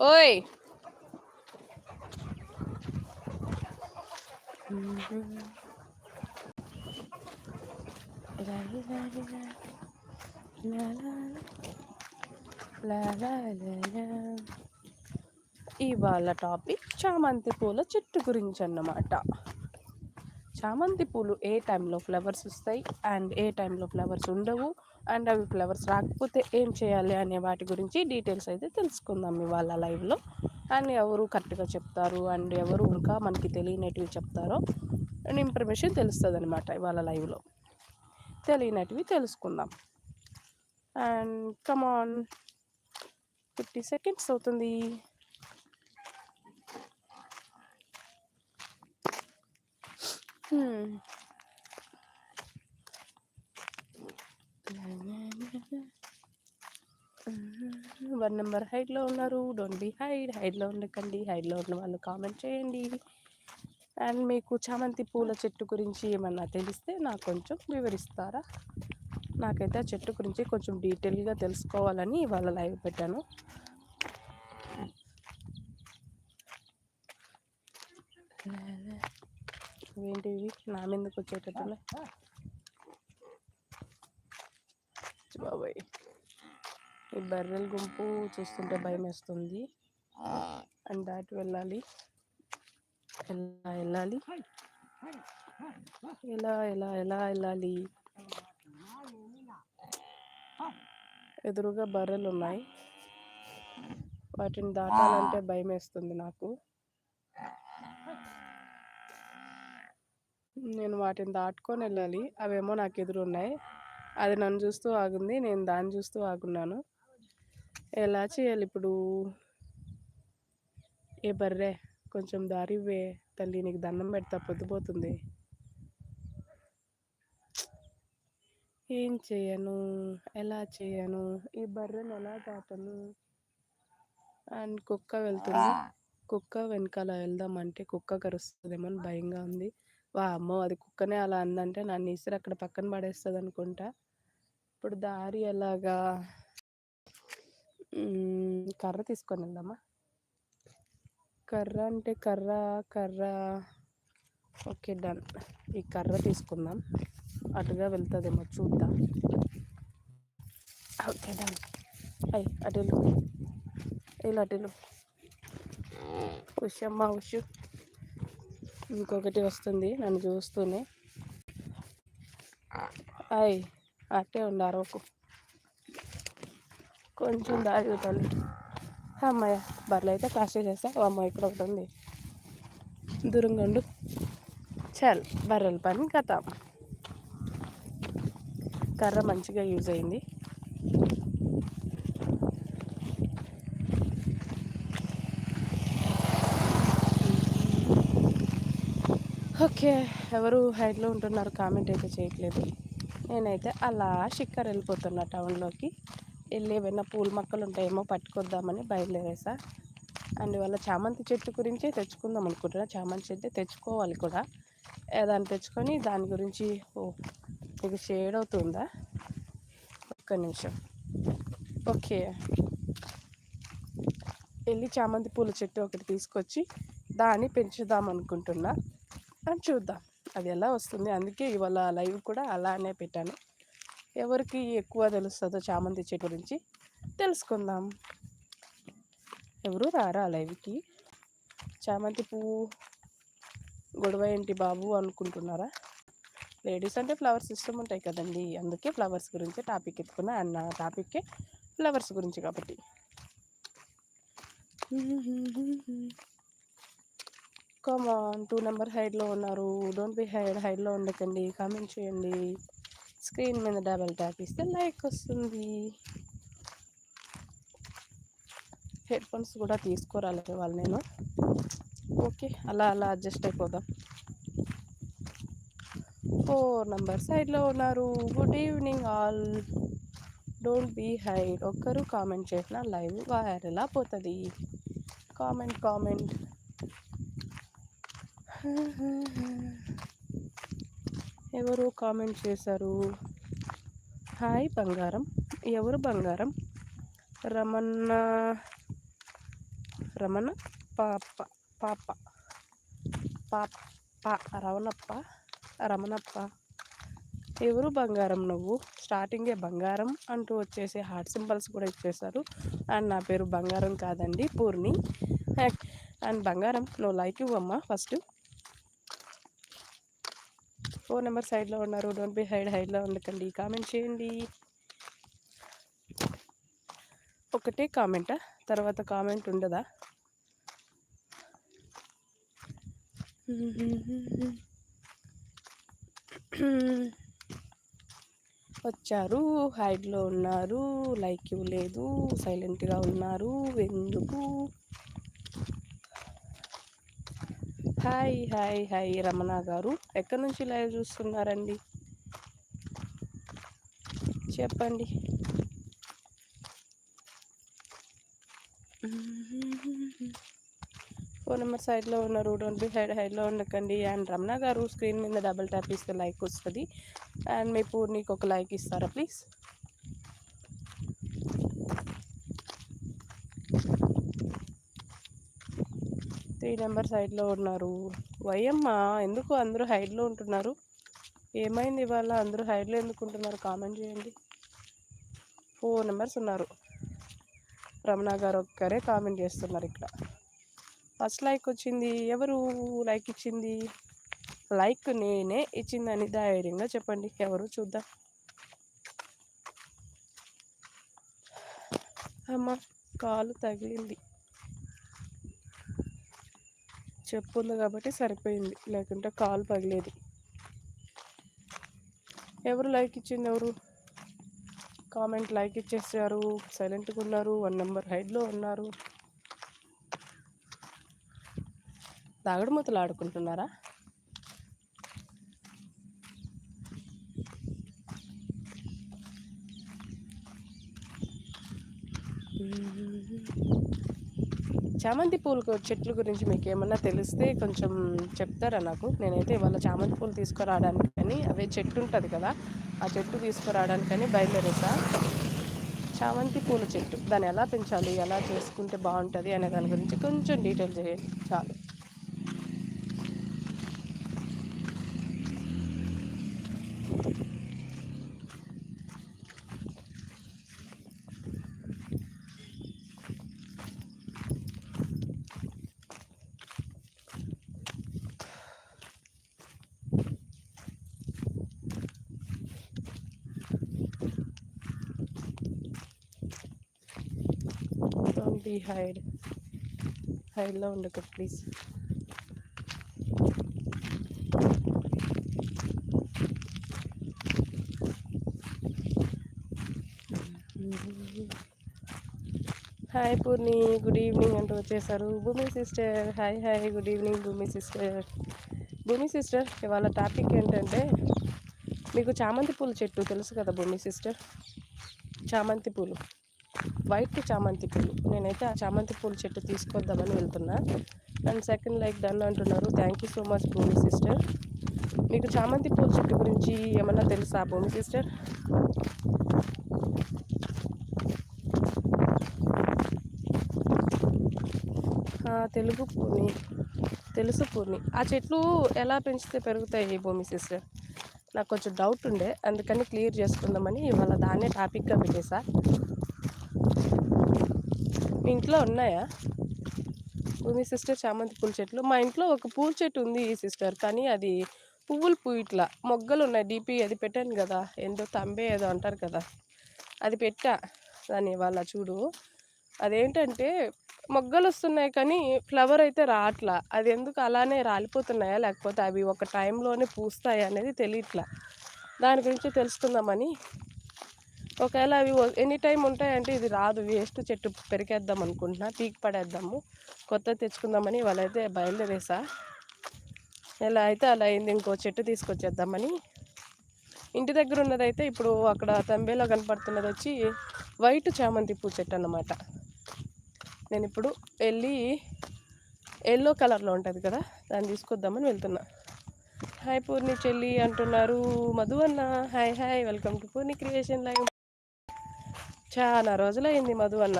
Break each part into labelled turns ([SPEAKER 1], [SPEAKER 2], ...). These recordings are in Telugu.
[SPEAKER 1] ఓయ్ ఇవాళ టాపిక్ చామంతి పూల చెట్టు గురించి అన్నమాట చామంతి పూలు ఏ టైంలో ఫ్లవర్స్ వస్తాయి అండ్ ఏ టైంలో ఫ్లవర్స్ ఉండవు అండ్ అవి ఫ్లవర్స్ రాకపోతే ఏం చేయాలి అనే వాటి గురించి డీటెయిల్స్ అయితే తెలుసుకుందాం ఇవాళ లైవ్లో. అండ్ ఎవరు కరెక్ట్గా చెప్తారు అండ్ ఎవరు ఇంకా మనకి తెలియనటివి చెప్తారో అండ్ ఇన్ఫర్మేషన్ తెలుస్తుంది అనమాట ఇవాళ లైవ్లో. తెలియనటివి తెలుసుకుందాం. And come on fifty seconds అవుతుంది. Hmm. వన్ నెంబర్ హైట్లో ఉన్నారు. డోంట్ బి హైడ్ హైడ్లో ఉండకండి. హైడ్లో ఉన్న వాళ్ళు కామెంట్ చేయండి. అండ్ మీకు చామంతి పూల చెట్టు గురించి ఏమన్నా తెలిస్తే నాకు కొంచెం వివరిస్తారా? నాకైతే ఆ చెట్టు గురించి కొంచెం డీటెయిల్గా తెలుసుకోవాలని ఇవాళ లైవ్ పెట్టాను. ఏంటివి నా మీదకి వచ్చేటట్టులే బాబాయ్. ఈ బర్రెల గుంపు చూస్తుంటే భయం వేస్తుంది అండ్ దాటి వెళ్ళాలి. ఎలా వెళ్ళాలి? ఎలా ఎలా ఎలా వెళ్ళాలి? ఎదురుగా బర్రెలు ఉన్నాయి. వాటిని దాటాలంటే భయం వేస్తుంది నాకు. నేను వాటిని దాటుకొని వెళ్ళాలి. అవేమో నాకు ఎదురు ఉన్నాయి అది నన్ను చూస్తూ ఆగుంది. నేను దాన్ని చూస్తూ ఆగున్నాను. ఎలా చేయాలి ఇప్పుడు? ఏ బర్రే కొంచెం దారి ఇవ్వే తల్లి నీకు దండం పెడతా పొద్దుపోతుంది. ఏం చేయను? ఎలా చేయను? ఈ బర్రెను ఎలా దాటను అండ్ కుక్క వెళ్తుంది. కుక్క వెనకాల వెళ్దామంటే కుక్క కరుస్తుందేమో అని భయంగా ఉంది. వా అమ్మో అది కుక్కనే అలా అందంటే నన్ను ఇసురు అక్కడ పక్కన పడేస్తుంది అనుకుంటా ఇప్పుడు దారి ఎలాగా? కర్ర తీసుకొని వెళ్దామా? కర్ర అంటే కర్ర కర్ర. Okay done. ఈ కర్ర తీసుకుందాం. అటుగా వెళ్తుందేమో చూద్దాం. Okay done. అయ్యి అటు ఇలా అటు ఉషమ్మ ఉషు. ఇంకొకటి వస్తుంది నన్ను చూస్తూనే. అయ్ అట్టే ఉండారు ఒక కొంచెం దారి తల్లి. అమ్మాయ బర్రెలు అయితే ప్లాస్టిక్ చేస్తా అమ్మాయి ఇక్కడ ఒకటి ఉంది. దూరంగా ఉండు. చల్ బర్రెల పని కథ. కర్ర మంచిగా యూజ్ అయింది. ఓకే ఎవరు హైట్లో ఉంటున్నారు కామెంట్ అయితే చేయట్లేదు. నేనైతే అలా షిక్కర్ వెళ్ళిపోతున్నా టౌన్లోకి. వెళ్ళి ఏమైనా పూల మొక్కలు ఉంటాయేమో పట్టుకొద్దామని బయలుదేరేసా. అండ్ వాళ్ళ చామంతి చెట్టు గురించే తెచ్చుకుందాం అనుకుంటున్నా. చామంతి చెట్టు తెచ్చుకోవాలి కూడా. దాన్ని తెచ్చుకొని దాని గురించి ఓ మీకు షేడ్ అవుతుందా? ఒక్క నిమిషం. ఓకే. వెళ్ళి చామంతి పూల చెట్టు ఒకటి తీసుకొచ్చి దాన్ని పెంచుదాం అనుకుంటున్నా. చూద్దాం. అది ఎలా వస్తుంది? అందుకే ఇవాళ లైవ్ కూడా అలానే పెట్టాను. ఎవరికి ఎక్కువ తెలుస్తుందో చామంతి చెట్టు గురించి తెలుసుకుందాం. ఎవరు రారా లైవ్కి? చామంతి పువ్వు గొడవ ఏంటి బాబు అనుకుంటున్నారా? లేడీస్ అంటే ఫ్లవర్స్ ఇష్టం ఉంటాయి కదండి. అందుకే ఫ్లవర్స్ గురించి టాపిక్ ఎత్తుకున్నా అన్న టాపిక్కే ఫ్లవర్స్ గురించి కాబట్టి. కమాన్ టూ నెంబర్ హైడ్లో ఉన్నారు. డోంట్ బి హైడ్ హైడ్లో ఉండకండి. కామెంట్ చేయండి. స్క్రీన్ మీద డబల్ ట్యాప్ ఇస్తే లైక్ వస్తుంది. హెడ్ ఫోన్స్ కూడా తీసుకోరాలి వాళ్ళు నేను. ఓకే అలా అలా అడ్జస్ట్ అయిపోదాం. ఫోర్ నంబర్ సైడ్లో ఉన్నారు. Good evening all don't be hide ఒక్కరు కామెంట్ చేసిన లైవ్ వైరల్ పోతుంది కామెంట్ కామెంట్ ఎవరు కామెంట్ చేశారు? హాయ్ బంగారం. ఎవరు బంగారం? రమణ రమణ పాప పాప పాప రమణప్ప రమణప్ప. ఎవరు బంగారం నువ్వు? స్టార్టింగే బంగారం అంటూ వచ్చేసి హార్ట్ సింబల్స్ కూడా ఇచ్చేసారు అండ్ నా పేరు బంగారం కాదండి పూర్ణి. అండ్ బంగారం నువ్వు లైక్ ఇవ్వమ్మా ఫస్ట్. ఫోన్ నెంబర్ సైడ్లో ఉన్నారు. డోంట్ బి హైడ్ హైడ్లో ఉండకండి. కామెంట్ చేయండి. ఒకటే కామెంటా? తర్వాత కామెంట్ ఉండదా? వచ్చారు. హైడ్లో ఉన్నారు. లైక్ ఇవ్వలేదు. సైలెంట్గా ఉన్నారు. ఎందుకు? హాయ్ హాయ్ హాయ్ రమణ గారు. ఎక్కడి నుంచి లైవ్ చూస్తున్నారండి? చెప్పండి. ఫోన్ నెంబర్ సైడ్లో ఉన్నారు డోంట్ బి హైడ్ హైడ్లో ఉండకండి. అండ్ రమణ గారు స్క్రీన్ మీద డబుల్ ట్యాప్ ఇస్తే లైక్ వస్తుంది. అండ్ మీ పూర్ణికి ఒక లైక్ ఇస్తారా ప్లీజ్? త్రీ నెంబర్ సైడ్లో ఉన్నారు. వయమ్మ ఎందుకు అందరూ హైడ్లో ఉంటున్నారు? ఏమైంది ఇవాళ? అందరూ హైడ్లో ఎందుకు ఉంటున్నారు? కామెంట్ చేయండి. ఫోర్ నెంబర్స్ ఉన్నారు. రమణ గారు ఒక్కరే కామెంట్ చేస్తున్నారు ఇక్కడ. ఫస్ట్ లైక్ వచ్చింది. ఎవరు లైక్ ఇచ్చింది? లైక్ నేనే ఇచ్చిందని ధైర్యంగా చెప్పండి. ఎవరు చూద్దాం. అమ్మ కాలు తగిలింది. చెప్పు ఉంది కాబట్టి సరిపోయింది. లేకుంటే కాల్ పగిలేది. ఎవరు లైక్ ఇచ్చింది ఎవరు? కామెంట్ లైక్ ఇచ్చేసారు. సైలెంట్గా ఉన్నారు. వన్ నెంబర్ హైడ్లో ఉన్నారు. దాగుడు మూతలు ఆడుకుంటున్నారా? చామంతి పూలు చెట్ల గురించి మీకు ఏమన్నా తెలిస్తే కొంచెం చెప్తారా నాకు? నేనైతే ఇవాళ చామంతి పూలు తీసుకురావడానికి కానీ అవే చెట్టు ఉంటుంది కదా ఆ చెట్టు తీసుకురావడానికని బయలుదేరేసా. చామంతి పూల చెట్టు దాన్ని ఎలా పెంచాలి ఎలా చేసుకుంటే బాగుంటుంది అనే దాని గురించి కొంచెం డీటెయిల్ చేయండి చాలు. బీ హైడ్ హైడ్లో ఉండక please. Hi Poorni good evening అంటూ వచ్చేసారు. Bhoomi sister hi hi good evening Bhoomi sister. Bhoomi sister ఇవాళ టాపిక్ ఏంటంటే మీకు చామంతి పూల చెట్టు తెలుసు కదా భూమి సిస్టర్? చామంతి పూలు. వైట్ చామంతి పూలు నేనైతే ఆ చామంతి పూల చెట్టు తీసుకొద్దామని వెళ్తున్నా. అండ్ సెకండ్ లైక్ డన్ అంటున్నారు. Thank you so much Bhoomi sister. మీకు చామంతి పూల చెట్టు గురించి ఏమన్నా తెలుసా భూమి సిస్టర్? తెలుగు పూర్ణి. తెలుసు పూర్ణి. ఆ చెట్లు ఎలా పెంచితే పెరుగుతాయి భూమి సిస్టర్? నాకు కొంచెం డౌట్ ఉండే. అందుకని క్లియర్ చేసుకుందామని ఇవాళ దాన్నే టాపిక్గా పెట్టేసా. మీ ఇంట్లో ఉన్నాయా? మీ సిస్టర్ చామంతి పూల చెట్లు. మా ఇంట్లో ఒక పూల చెట్టు ఉంది సిస్టర్ కానీ అది పువ్వులు పూయిట్లా. ఇట్లా మొగ్గలు ఉన్నాయి డీపీ అది పెట్టాను కదా. ఏందో తంబే ఏదో అంటారు కదా. అది పెట్టా. దాన్ని వాళ్ళ చూడు. అదేంటంటే మొగ్గలు వస్తున్నాయి కానీ ఫ్లవర్ అయితే రావట్లా అది ఎందుకు అలానే రాలిపోతున్నాయా? లేకపోతే అవి ఒక టైంలోనే పూస్తాయి అనేది తెలియట్లా. దాని గురించి తెలుసుకుందామని ఒకవేళ అవి ఎనీ టైం ఉంటాయంటే ఇది రాదు. వేస్ట్ చెట్టు పెరిగేద్దాం అనుకుంటున్నా. పీక్ పడేద్దాము. కొత్త తెచ్చుకుందామని వాళ్ళైతే బయలుదేరేసా. ఎలా అయితే అలా అయింది. ఇంకో చెట్టు తీసుకొచ్చేద్దామని. ఇంటి దగ్గర ఉన్నదైతే ఇప్పుడు అక్కడ తంబేలో కనపడుతున్నది వచ్చి వైట్ చామంతి పూ చెట్టు అన్నమాట. నేను ఇప్పుడు వెళ్ళి ఎల్లో కలర్లో ఉంటుంది కదా దాన్ని తీసుకొద్దామని వెళ్తున్నా. హాయ్ పూర్ణి చెల్లి అంటున్నారు. మధు అన్న hi hi welcome to Poorni creation live. చాలా రోజులైంది మధు అన్న.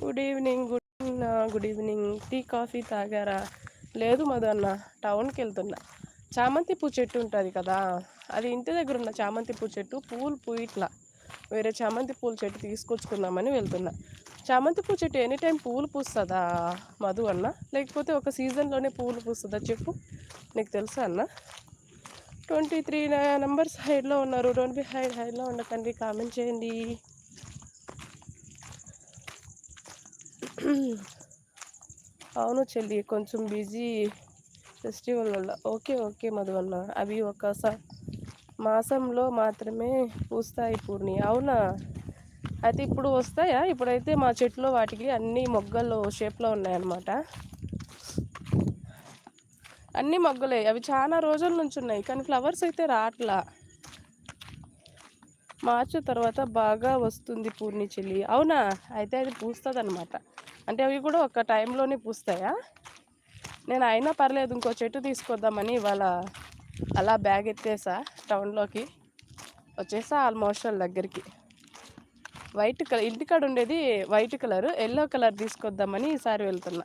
[SPEAKER 1] Good evening good good evening. Tea coffee తాగారా? లేదు మధు అన్న టౌన్కి వెళ్తున్నా. చామంతి పూ చెట్టు ఉంటుంది కదా అది ఇంటి దగ్గర ఉన్న చామంతి పూ చెట్టు పూలు పూయిట్లా వేరే చామంతి పూల చెట్టు తీసుకొచ్చుకుందామని వెళ్తున్నా. చామంతి పూ చెట్టు ఎనీ టైం పూలు పూస్తుందా మధు అన్న? లేకపోతే ఒక సీజన్లోనే పూలు పూస్తుందా చెప్పు. నీకు తెలుసా అన్న? ట్వంటీ త్రీ నెంబర్స్ హైడ్లో ఉన్నారు. డోంట్ బి హైడ్ హైడ్లో ఉండకండి. కామెంట్ చేయండి. అవును చెల్లి కొంచెం బిజీ ఫెస్టివల్ వల్ల. ఓకే ఓకే మధువన్న అవి ఒక స మాసంలో మాత్రమే పూస్తాయి పూర్ణి. అవునా? అయితే ఇప్పుడు వస్తాయా? ఇప్పుడైతే మా చెట్లో వాటికి అన్ని మొగ్గలు షేప్లో ఉన్నాయన్నమాట. అన్ని మొగ్గలే. అవి చాలా రోజుల నుంచి ఉన్నాయి కానీ ఫ్లవర్స్ అయితే రావట్లా మార్చి తర్వాత బాగా వస్తుంది పూర్ణి చెల్లి. అవునా? అయితే అది పూస్తుంది అనమాట అంటే అవి కూడా ఒక టైంలోనే పూస్తాయా? నేను అయినా పర్లేదు ఇంకో చెట్టు తీసుకొద్దామని ఇవాళ అలా బ్యాగ్ ఎత్తేసా టౌన్లోకి. వచ్చేసా ఆల్మోస్ట్ వాళ్ళ దగ్గరికి. వైట్ కలర్ ఇంటికాడ ఉండేది వైట్ కలర్ ఎల్లో కలర్ తీసుకొద్దామని ఈసారి వెళ్తున్నా.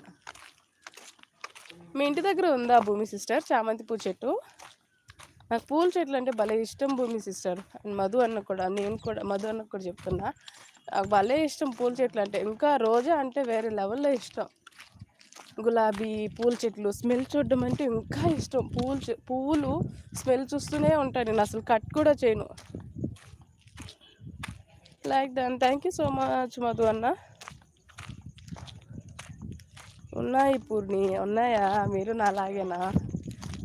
[SPEAKER 1] మీ ఇంటి దగ్గర ఉందా భూమి సిస్టర్? చామంతి పూ చెట్టు నాకు పూల చెట్లు అంటే భలే ఇష్టం భూమి సిస్టర్. అండ్ మధు అన్న కూడా నేను కూడా మధు అన్న కూడా చెప్తున్నా. నాకు భలే ఇష్టం పూల చెట్లు అంటే ఇంకా రోజా అంటే వేరే లెవెల్లో ఇష్టం. గులాబీ పూల చెట్లు స్మెల్ చూడడం అంటే ఇంకా ఇష్టం. పూలు పువ్వులు స్మెల్ చూస్తూనే ఉంటాను నేను అసలు కట్ కూడా చేయను. Like done thank you so much Madhu అన్న. ఉన్నాయి పూర్ణి ఉన్నాయా? మీరు నాలాగేనా?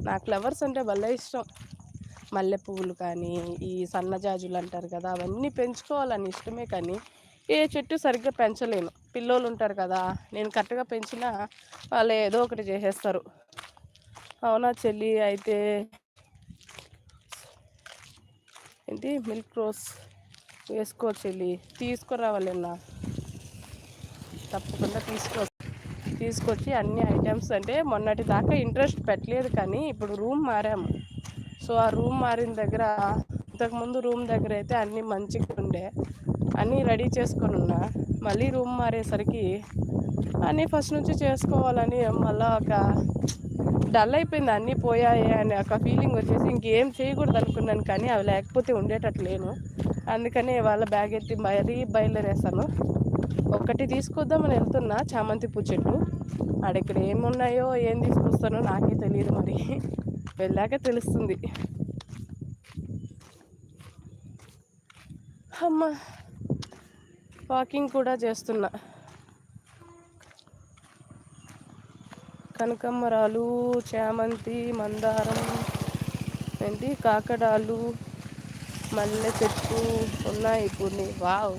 [SPEAKER 1] నాకు ఫ్లవర్స్ అంటే భలే ఇష్టం. మల్లె పువ్వులు కానీ ఈ సన్నజాజులు అంటారు కదా అవన్నీ పెంచుకోవాలని ఇష్టమే కానీ ఏ చెట్టు సరిగ్గా పెంచలేను. పిల్లోళ్ళు ఉంటారు కదా నేను కరెక్ట్గా పెంచినా వాళ్ళు ఏదో ఒకటి చేసేస్తారు. అవునా చెల్లి? అయితే ఏంటి? మిల్క్ రోస్ వేసుకో చెల్లి. తీసుకురావాలన్నా. తప్పకుండా తీసుకో. తీసుకొచ్చి అన్ని ఐటమ్స్ అంటే మొన్నటి దాకా ఇంట్రెస్ట్ పెట్టలేదు కానీ ఇప్పుడు రూమ్ మారాము. సో ఆ రూమ్ మారిన దగ్గర ఇంతకుముందు రూమ్ దగ్గర అయితే అన్నీ మంచిగా ఉండే. అన్నీ రెడీ చేసుకొని ఉన్నా. మళ్ళీ రూమ్ మారేసరికి అన్నీ ఫస్ట్ నుంచి చేసుకోవాలని మళ్ళీ ఒక డల్ అయిపోయింది. అన్నీ పోయాయి అని ఒక ఫీలింగ్ వచ్చేసి ఇంకేం చేయకూడదు అనుకున్నాను కానీ అవి లేకపోతే ఉండేటట్టు లేను. అందుకని వాళ్ళ బ్యాగ్ ఎత్తి మరీ బయలుదేరేస్తాను ఒక్కటి తీసుకొద్దామని వెళ్తున్నా చామంతి పూ చెట్టు ఆడెక్కడ ఏమున్నాయో ఏం తీసుకొస్తానో నాకే తెలియదు మరి. వెళ్ళాక తెలుస్తుంది. అమ్మ వాకింగ్ కూడా చేస్తున్నా. కనకమ్మరాలు చామంతి మందారం ఏంటి? కాకడాలు మల్లె చెట్టు ఉన్నాయి కొన్ని. వావ్!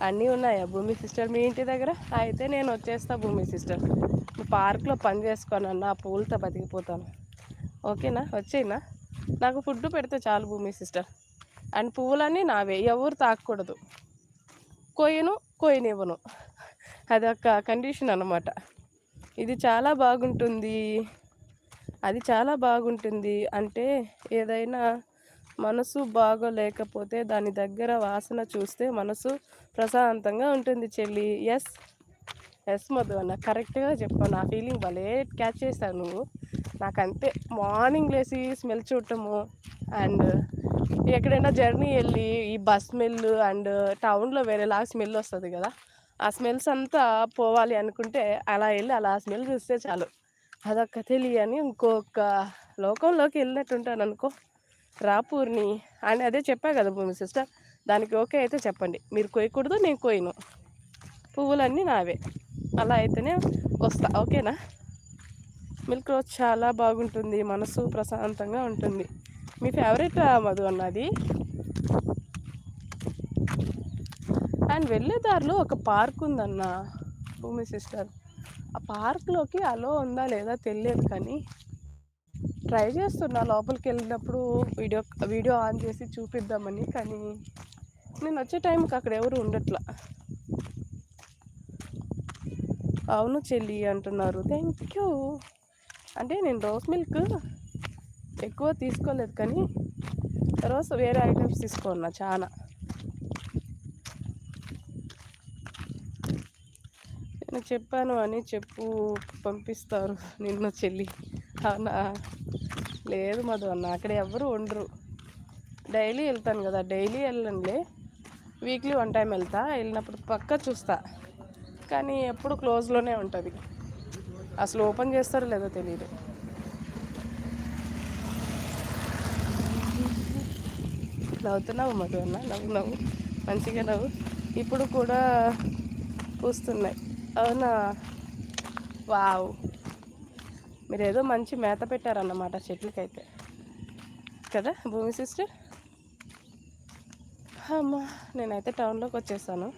[SPEAKER 1] అన్నీ ఉన్నాయా? భూమి సిస్టర్ మీ ఇంటి దగ్గర? అయితే నేను వచ్చేస్తా భూమి సిస్టర్. పార్క్లో పని చేసుకోనన్నా ఆ పూలతో బతికిపోతాను. ఓకేనా? వచ్చేయినా? నాకు ఫుడ్ పెడితే చాలు భూమి సిస్టర్. అండ్ పువ్వులన్నీ నావే ఎవరు తాకూడదు. కొయ్యను కొయ్యనివ్వను ఒక కండిషన్ అనమాట ఇది చాలా బాగుంటుంది. అది చాలా బాగుంటుంది. అంటే ఏదైనా మనసు బాగోలేకపోతే దాని దగ్గర వాసన చూస్తే మనసు ప్రశాంతంగా ఉంటుంది చెల్లి. ఎస్ ఎస్ మధు అన్న. కరెక్ట్గా చెప్పాను నా ఫీలింగ్ భలే క్యాచ్ చేశాను నువ్వు. నాకంతే మార్నింగ్ లేచి స్మెల్ చూడటము అండ్ ఎక్కడైనా జర్నీ వెళ్ళి ఈ బస్ స్మెల్ అండ్ టౌన్లో వేరేలాగా స్మెల్ వస్తుంది కదా ఆ స్మెల్స్ అంతా పోవాలి అనుకుంటే అలా వెళ్ళి అలా స్మెల్ చూస్తే చాలు. అదొక్క తెలియని ఇంకొక లోకంలోకి వెళ్ళినట్టుంటాను అనుకో. రాపూర్ని అని అదే చెప్పా కదా భూమి సిస్టర్ దానికి ఓకే అయితే చెప్పండి. మీరు కొయ్యకూడదు నేను కొయ్యను. పువ్వులన్నీ నావే. అలా అయితేనే వస్తా. ఓకేనా? మిల్క్ రోజ్ చాలా బాగుంటుంది మనసు ప్రశాంతంగా ఉంటుంది. మీ ఫేవరెట్ మధు అన్నది. అండ్ వెళ్ళే దారిలో ఒక పార్క్ ఉందన్న భూమి సిస్టర్. ఆ పార్క్లోకి అలో ఉందా లేదా తెలియదు కానీ ట్రై చేస్తున్నా. లోపలికి వెళ్ళినప్పుడు వీడియో వీడియో ఆన్ చేసి చూపిద్దామని కానీ నేను వచ్చే టైంకి అక్కడ ఎవరు ఉండట్లా. అవును చెల్లి అంటున్నారు. థ్యాంక్ యూ అంటే నేను రోస్ మిల్క్ ఎక్కువ తీసుకోలేదు కానీ రోజు వేరే ఐటమ్స్ తీసుకున్నా చాలా. నేను చెప్పాను అని చెప్పు పంపిస్తారు నిన్న చెల్లి. అవునా లేదు మధు అన్న అక్కడ ఎవరు ఉండరు. డైలీ వెళ్తాను కదా డైలీ వెళ్ళండి వీక్లీ వన్ టైం వెళ్తా వెళ్ళినప్పుడు పక్క చూస్తా. కానీ ఎప్పుడు క్లోజ్లోనే ఉంటుంది. అసలు ఓపెన్ చేస్తారో లేదో తెలియదు నవ్వుతున్నావు మధు అన్న నవ్వు నవ్వు. మంచిగా నవ్వు. ఇప్పుడు కూడా పూస్తున్నాయి. అవునా? వావ్. మీరు ఏదో మంచి మేత పెట్టారన్నమాట చెట్లకైతే. కదా భూమి సిస్టర్? అమ్మా నేనైతే టౌన్లోకి వచ్చేసాను.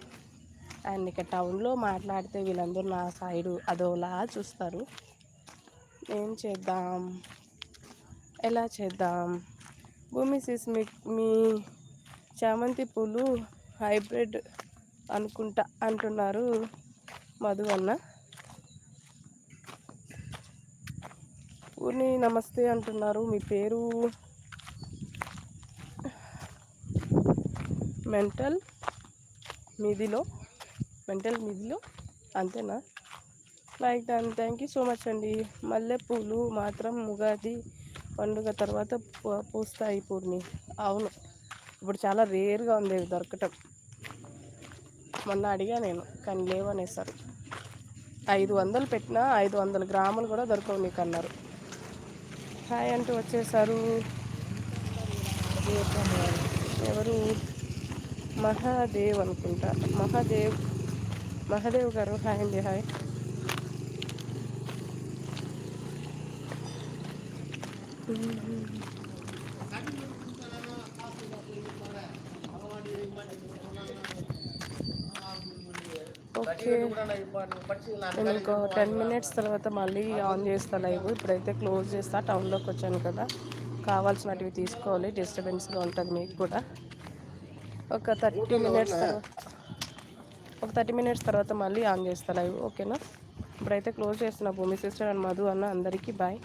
[SPEAKER 1] అండ్ ఇక టౌన్లో మాట్లాడితే వీళ్ళందరూ నా సైడు అదోలా చూస్తారు. ఏం చేద్దాం? ఎలా చేద్దాం? భూమి సిస్ మీ మీ చామంతి పూలు హైబ్రిడ్ అనుకుంటా అంటున్నారు మధు అన్న. ఊరిని నమస్తే అంటున్నారు. మీ పేరు? మెంటల్ మీదిలో. మెంటల్ మిగులు అంతేనా? Like done thank you so much అండి. మల్లెపూలు మాత్రం ఉగాది పండుగ తర్వాత పూ- పూస్తాయి పూర్ణి. అవును. ఇప్పుడు చాలా రేర్గా ఉంది ఇవి దొరకటం. మొన్న అడిగా నేను కానీ లేవనేసారు. ఐదు వందలు పెట్టినా ఐదు వందల గ్రాములు కూడా దొరకవు నీకు అన్నారు హాయ్ అంటూ వచ్చేసారు. ఎవరు? మహాదేవ్ అనుకుంటా. మహాదేవ్ మహాదేవ్ గారు హాయ్ అండి హాయ్. ఓకే. నేను ఇంకో టెన్ మినిట్స్ తర్వాత మళ్ళీ ఆన్ చేస్తా లైవ్. ఇప్పుడైతే క్లోజ్ చేస్తా టౌన్లోకి వచ్చాను కదా. కావాల్సినటివి తీసుకోవాలి డిస్టర్బెన్స్గా ఉంటుంది మీకు కూడా. ఒక థర్టీ మినిట్స్ ఒక థర్టీ మినిట్స్ తర్వాత మళ్ళీ ఆన్ చేస్తా లైవ్ ఓకేనా? ఇప్పుడైతే క్లోజ్ చేస్తున్నా భూమి సిస్టర్ అండ్ మధు అన్న అందరికీ బాయ్.